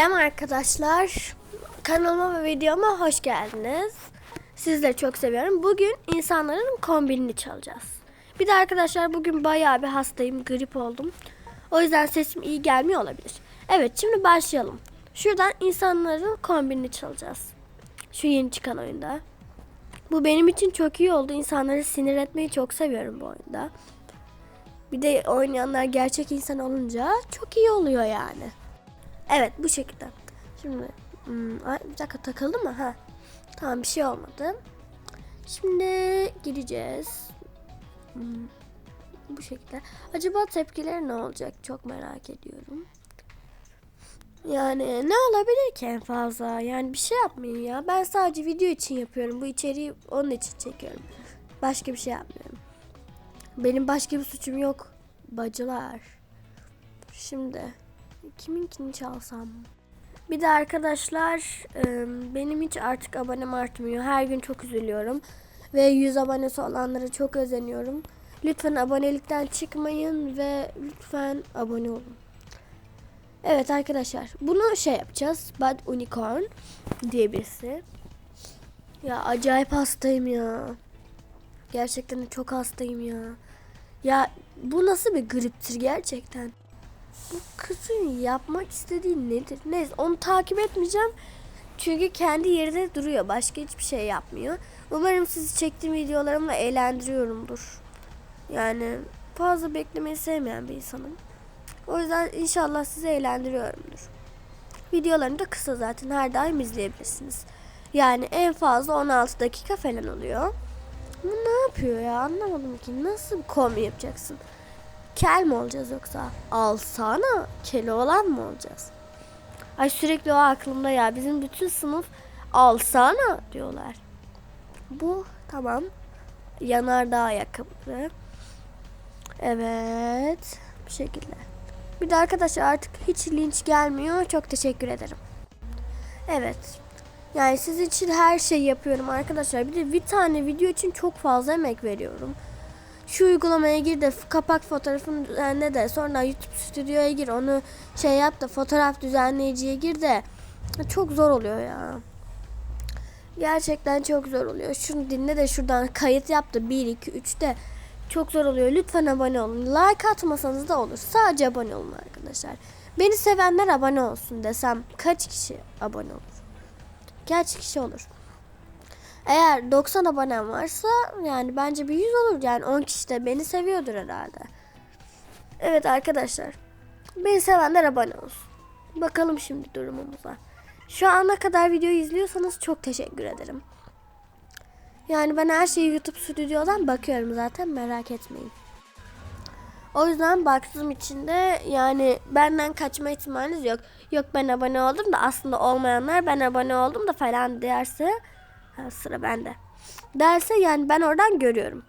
Merhaba arkadaşlar. Kanalıma ve videoma hoş geldiniz. Sizleri çok seviyorum. Bugün insanların kombinini çalacağız. Bir de arkadaşlar bugün bayağı bir hastayım. Grip oldum. O yüzden sesim iyi gelmiyor olabilir. Evet şimdi başlayalım. Şuradan insanların kombinini çalacağız. Şu yeni çıkan oyunda. Bu benim için çok iyi oldu. İnsanları sinir etmeyi çok seviyorum bu oyunda. Bir de oynayanlar gerçek insan olunca çok iyi oluyor yani. Evet bu şekilde. Şimdi hmm, ay, bir dakika takıldı mı? Ha. Tamam bir şey olmadı. Şimdi gireceğiz. Hmm, bu şekilde. Acaba tepkileri ne olacak? Çok merak ediyorum. Yani ne olabilir ki en fazla? Yani bir şey yapmayın ya. Ben sadece video için yapıyorum. Bu içeriği onun için çekiyorum. Başka bir şey yapmıyorum. Benim başka bir suçum yok. Bacılar. Şimdi kiminkini çalsam? Bir de arkadaşlar e, benim hiç artık abonem artmıyor. Her gün çok üzülüyorum. Ve 100 abonesi olanlara çok özeniyorum. Lütfen abonelikten çıkmayın ve lütfen abone olun. Evet arkadaşlar bunu şey yapacağız. Bad Unicorn diye birisi. Ya acayip hastayım ya. Gerçekten çok hastayım ya. Ya bu nasıl bir griptir gerçekten? Bu kızın yapmak istediği nedir? Neyse onu takip etmeyeceğim. Çünkü kendi yerinde duruyor. Başka hiçbir şey yapmıyor. Umarım sizi çektiğim videolarımla eğlendiriyorumdur. Yani fazla beklemeyi sevmeyen bir insanım. O yüzden inşallah sizi eğlendiriyorumdur. Videolarım da kısa zaten her daim izleyebilirsiniz. Yani en fazla 16 dakika falan oluyor. Bu ne yapıyor ya anlamadım ki. Nasıl bir kombi yapacaksın? Kel mi olacağız yoksa? Alsana. Keli olan mı olacağız? Ay sürekli o aklımda ya. Bizim bütün sınıf alsana diyorlar. Bu tamam. Yanardağ ayakkabı. Evet. Bu şekilde. Bir de arkadaşlar artık hiç linç gelmiyor. Çok teşekkür ederim. Evet. Yani sizin için her şeyi yapıyorum arkadaşlar. Bir de bir tane video için çok fazla emek veriyorum. Şu uygulamaya gir de kapak fotoğrafını düzenle de sonra YouTube stüdyoya gir onu şey yap da fotoğraf düzenleyiciye gir de çok zor oluyor ya. Gerçekten çok zor oluyor. Şunu dinle de şuradan kayıt yap da 1 2 3 de çok zor oluyor. Lütfen abone olun. Like atmasanız da olur. Sadece abone olun arkadaşlar. Beni sevenler abone olsun desem kaç kişi abone olur? Kaç kişi olur? Eğer 90 abonem varsa yani bence bir 100 olur. Yani 10 kişi de beni seviyordur herhalde. Evet arkadaşlar. Beni sevenler abone olsun. Bakalım şimdi durumumuza. Şu ana kadar videoyu izliyorsanız çok teşekkür ederim. Yani ben her şeyi YouTube stüdyodan bakıyorum zaten merak etmeyin. O yüzden baktığım için de yani benden kaçma ihtimaliniz yok. Yok ben abone oldum da aslında olmayanlar ben abone oldum da falan derse ha, sıra bende. Derse yani ben oradan görüyorum.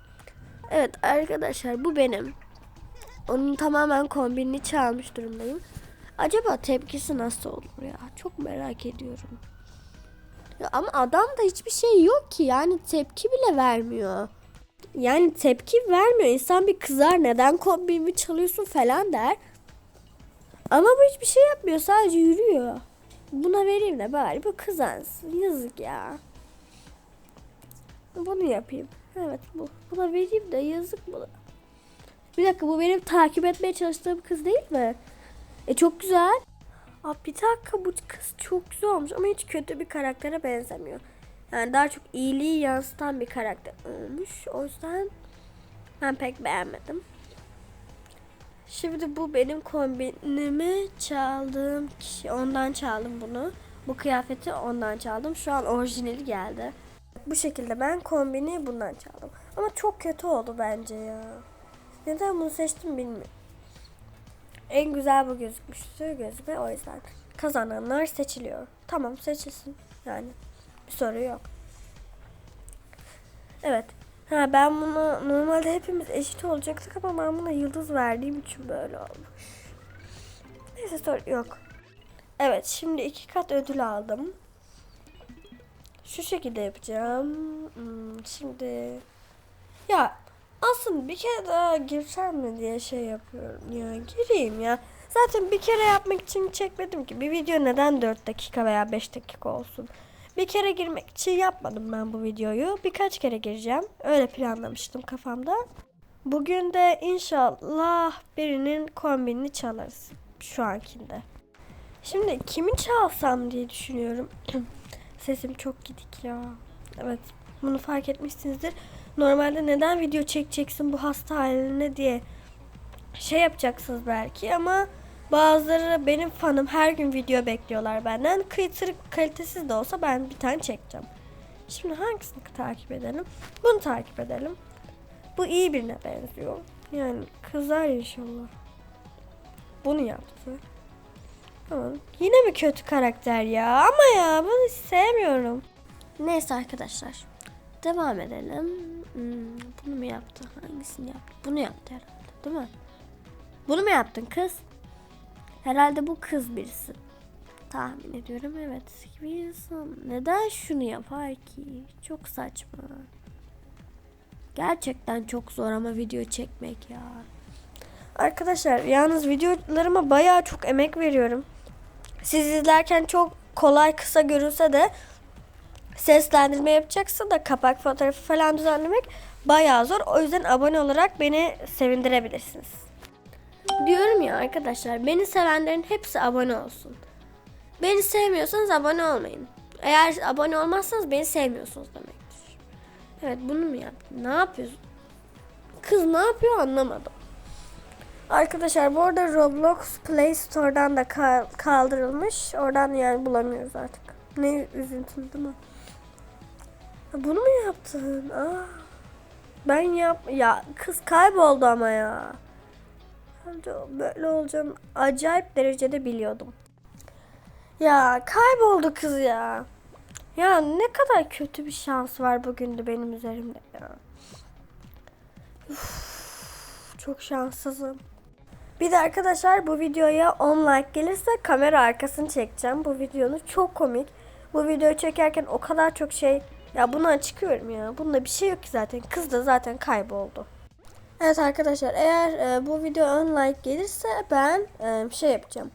Evet arkadaşlar bu benim. Onun tamamen kombinini çalmış durumdayım. Acaba tepkisi nasıl olur ya? Çok merak ediyorum. Ya ama adam da hiçbir şey yok ki yani tepki bile vermiyor. Yani tepki vermiyor. İnsan bir kızar neden kombinimi çalıyorsun falan der. Ama bu hiçbir şey yapmıyor. Sadece yürüyor. Buna vereyim de bari bu kızansın. Yazık ya. Bunu yapayım. Evet bu. Buna vereyim de yazık buna. Bir dakika bu benim takip etmeye çalıştığım kız değil mi? E çok güzel. Aa, bir dakika bu kız çok güzel olmuş ama hiç kötü bir karaktere benzemiyor. Yani daha çok iyiliği yansıtan bir karakter olmuş. O yüzden ben pek beğenmedim. Şimdi bu benim kombinimi çaldığım kişi. Ondan çaldım bunu. Bu kıyafeti ondan çaldım. Şu an orijinali geldi. Bu şekilde ben kombini bundan çaldım. Ama çok kötü oldu bence ya. Neden bunu seçtim bilmiyorum. En güzel bu gözükmüştü gözüme o yüzden. Kazananlar seçiliyor. Tamam seçilsin. Yani bir soru yok. Evet. Ha ben bunu normalde hepimiz eşit olacaktık ama ben buna yıldız verdiğim için böyle olmuş. Neyse soru yok. Evet şimdi iki kat ödül aldım. Şu şekilde yapacağım. Hmm, şimdi ya aslında bir kere daha girsem mi diye şey yapıyorum ya. Gireyim ya. Zaten bir kere yapmak için çekmedim ki. Bir video neden 4 dakika veya 5 dakika olsun? Bir kere girmek için yapmadım ben bu videoyu. Birkaç kere gireceğim. Öyle planlamıştım kafamda. Bugün de inşallah birinin kombinini çalarız. Şu ankinde. Şimdi kimi çalsam diye düşünüyorum. Sesim çok gidik ya. Evet bunu fark etmişsinizdir. Normalde neden video çekeceksin bu hasta haline diye şey yapacaksınız belki ama bazıları benim fanım her gün video bekliyorlar benden. Kıytırık kalitesiz de olsa ben bir tane çekeceğim. Şimdi hangisini takip edelim? Bunu takip edelim. Bu iyi birine benziyor. Yani kızar inşallah. Bunu yaptı. Tamam. Yine mi kötü karakter ya? Ama ya bunu sevmiyorum. Neyse arkadaşlar. Devam edelim. Hmm, bunu mu yaptı? Hangisini yaptı? Bunu yaptı herhalde değil mi? Bunu mu yaptın kız? Herhalde bu kız birisi. Tahmin ediyorum evet. Bir insan neden şunu yapar ki? Çok saçma. Gerçekten çok zor ama video çekmek ya. Arkadaşlar yalnız videolarıma bayağı çok emek veriyorum. Siz izlerken çok kolay kısa görünse de seslendirme yapacaksın da kapak fotoğrafı falan düzenlemek bayağı zor. O yüzden abone olarak beni sevindirebilirsiniz. Diyorum ya arkadaşlar beni sevenlerin hepsi abone olsun. Beni sevmiyorsanız abone olmayın. Eğer abone olmazsanız beni sevmiyorsunuz demektir. Evet bunu mu yaptın? Ne yapıyorsun? Kız ne yapıyor anlamadım. Arkadaşlar bu arada Roblox Play Store'dan da kal- kaldırılmış. Oradan yani bulamıyoruz artık. Ne üzüntülü değil mi? Bunu mu yaptın? Aa, ben yap... Ya kız kayboldu ama ya. Böyle olacağını acayip derecede biliyordum. Ya kayboldu kız ya. Ya ne kadar kötü bir şans var bugün de benim üzerimde ya. Üf, çok şanssızım. Bir de arkadaşlar bu videoya 10 like gelirse kamera arkasını çekeceğim. Bu videonun çok komik. Bu videoyu çekerken o kadar çok şey... Ya buna çıkıyorum ya. Bunda bir şey yok ki zaten. Kız da zaten kayboldu. Evet arkadaşlar eğer e, bu video 10 like gelirse ben e, şey yapacağım.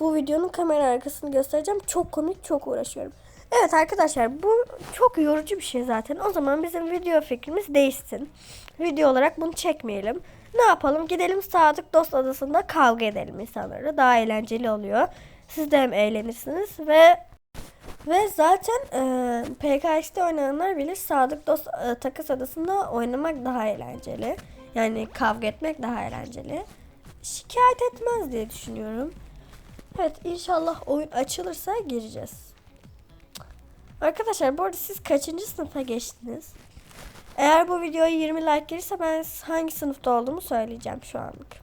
Bu videonun kamera arkasını göstereceğim. Çok komik, çok uğraşıyorum. Evet arkadaşlar bu çok yorucu bir şey zaten. O zaman bizim video fikrimiz değişsin. Video olarak bunu çekmeyelim. Ne yapalım? Gidelim Sadık Dost Adası'nda kavga edelim insanları. Daha eğlenceli oluyor. Siz de hem eğlenirsiniz ve ve zaten e, PKX'de oynayanlar bilir Sadık Dost e, Takas Adası'nda oynamak daha eğlenceli. Yani kavga etmek daha eğlenceli. Şikayet etmez diye düşünüyorum. Evet inşallah oyun açılırsa gireceğiz. Arkadaşlar bu arada siz kaçıncı sınıfa geçtiniz? Eğer bu videoya 20 like gelirse ben hangi sınıfta olduğumu söyleyeceğim şu anlık.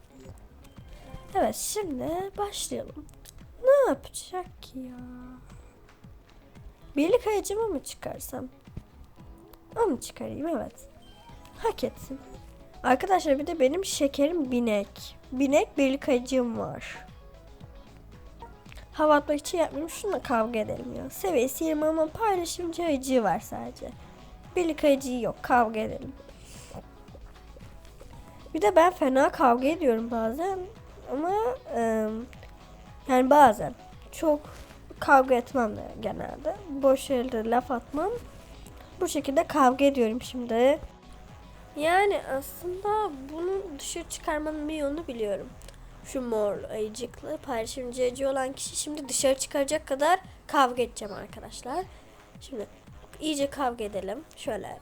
Evet şimdi başlayalım. Ne yapacak ya? Birlik ayıcımı mı çıkarsam? Onu çıkarayım evet. Hak etsin. Arkadaşlar bir de benim şekerim binek. Binek birlik ayıcığım var. Hava atmak için yapmıyorum. Şununla kavga edelim ya. Seviyesi 20 ama paylaşımcı ayıcığı var sadece. Birlik ayıcığı yok. Kavga edelim. Bir de ben fena kavga ediyorum bazen. Ama e, yani bazen. Çok kavga etmem de genelde. Boş yerde laf atmam. Bu şekilde kavga ediyorum şimdi. Yani aslında bunu dışarı çıkarmanın bir yolunu biliyorum. Şu mor ayıcıklı paylaşımcı olan kişi şimdi dışarı çıkaracak kadar kavga edeceğim arkadaşlar. Şimdi iyice kavga edelim. Şöyle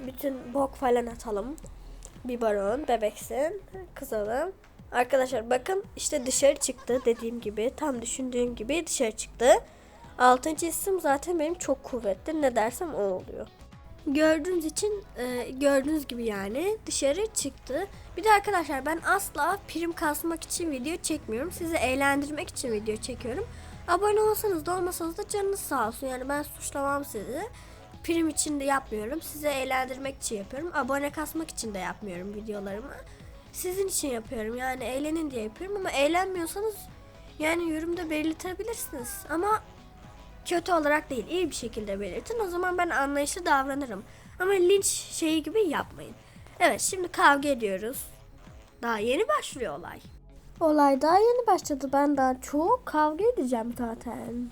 bütün bok falan atalım. Biberon, bebeksin, kızalım. Arkadaşlar bakın işte dışarı çıktı dediğim gibi. Tam düşündüğüm gibi dışarı çıktı. Altıncı isim zaten benim çok kuvvetli. Ne dersem o oluyor. Gördüğünüz için e, gördüğünüz gibi yani dışarı çıktı. Bir de arkadaşlar ben asla prim kasmak için video çekmiyorum. Sizi eğlendirmek için video çekiyorum. Abone olsanız da olmasanız da canınız sağ olsun. Yani ben suçlamam sizi. Prim için de yapmıyorum. Sizi eğlendirmek için yapıyorum. Abone kasmak için de yapmıyorum videolarımı. Sizin için yapıyorum. Yani eğlenin diye yapıyorum ama eğlenmiyorsanız yani yorumda belirtebilirsiniz. Ama kötü olarak değil iyi bir şekilde belirtin. O zaman ben anlayışlı davranırım. Ama linç şeyi gibi yapmayın. Evet şimdi kavga ediyoruz. Daha yeni başlıyor olay. Olay daha yeni başladı. Ben daha çok kavga edeceğim zaten.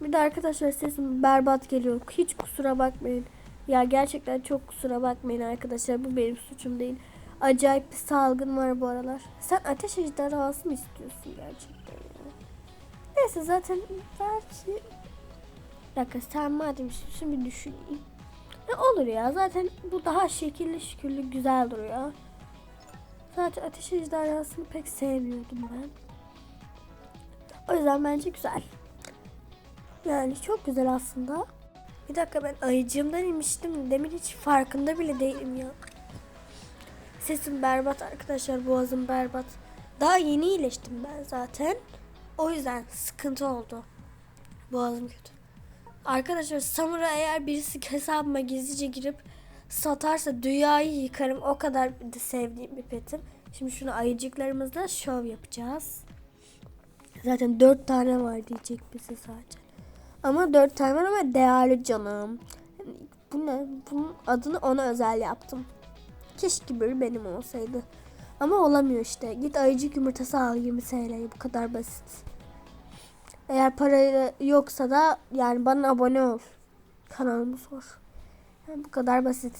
Bir de arkadaşlar sesim berbat geliyor. Hiç kusura bakmayın. Ya gerçekten çok kusura bakmayın arkadaşlar. Bu benim suçum değil. Acayip bir salgın var bu aralar. Sen ateş ejderhası mı istiyorsun gerçekten ya? Neyse zaten belki... Bir dakika sen madem bir düşüneyim. Ne olur ya zaten bu daha şekilli şükürlü güzel duruyor. Zaten ateş ejderhasını pek sevmiyordum ben. O yüzden bence güzel. Yani çok güzel aslında. Bir dakika ben ayıcığımdan inmiştim. Demin hiç farkında bile değilim ya. Sesim berbat arkadaşlar. Boğazım berbat. Daha yeni iyileştim ben zaten. O yüzden sıkıntı oldu. Boğazım kötü. Arkadaşlar Samura eğer birisi hesabıma gizlice girip satarsa dünyayı yıkarım. O kadar sevdiğim bir petim. Şimdi şunu ayıcıklarımızla şov yapacağız. Zaten dört tane var diyecek bize sadece. Ama dört tane var ama değerli canım. Bu ne? Bunun adını ona özel yaptım. Keşke böyle benim olsaydı. Ama olamıyor işte. Git ayıcık yumurtası al 20 TL. Bu kadar basit. Eğer para yoksa da yani bana abone ol. Kanalımı sor. Yani bu kadar basit.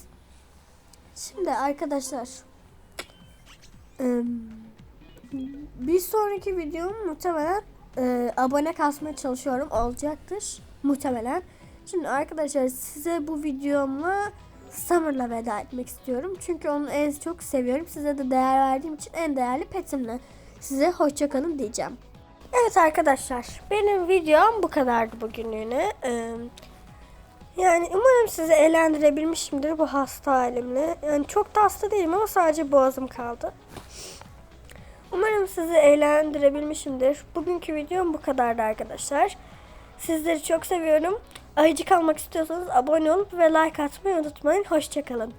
Şimdi arkadaşlar. Bir sonraki videom muhtemelen abone kasmaya çalışıyorum. Olacaktır. Muhtemelen. Şimdi arkadaşlar size bu videomla Summer'la veda etmek istiyorum. Çünkü onu en çok seviyorum. Size de değer verdiğim için en değerli petimle. Size hoşçakalın diyeceğim. Evet arkadaşlar benim videom bu kadardı bugünlüğüne. Ee, yani umarım sizi eğlendirebilmişimdir bu hasta halimle. Yani çok da hasta değilim ama sadece boğazım kaldı. Umarım sizi eğlendirebilmişimdir. Bugünkü videom bu kadardı arkadaşlar. Sizleri çok seviyorum. Ayıcık almak istiyorsanız abone olup ve like atmayı unutmayın. Hoşçakalın.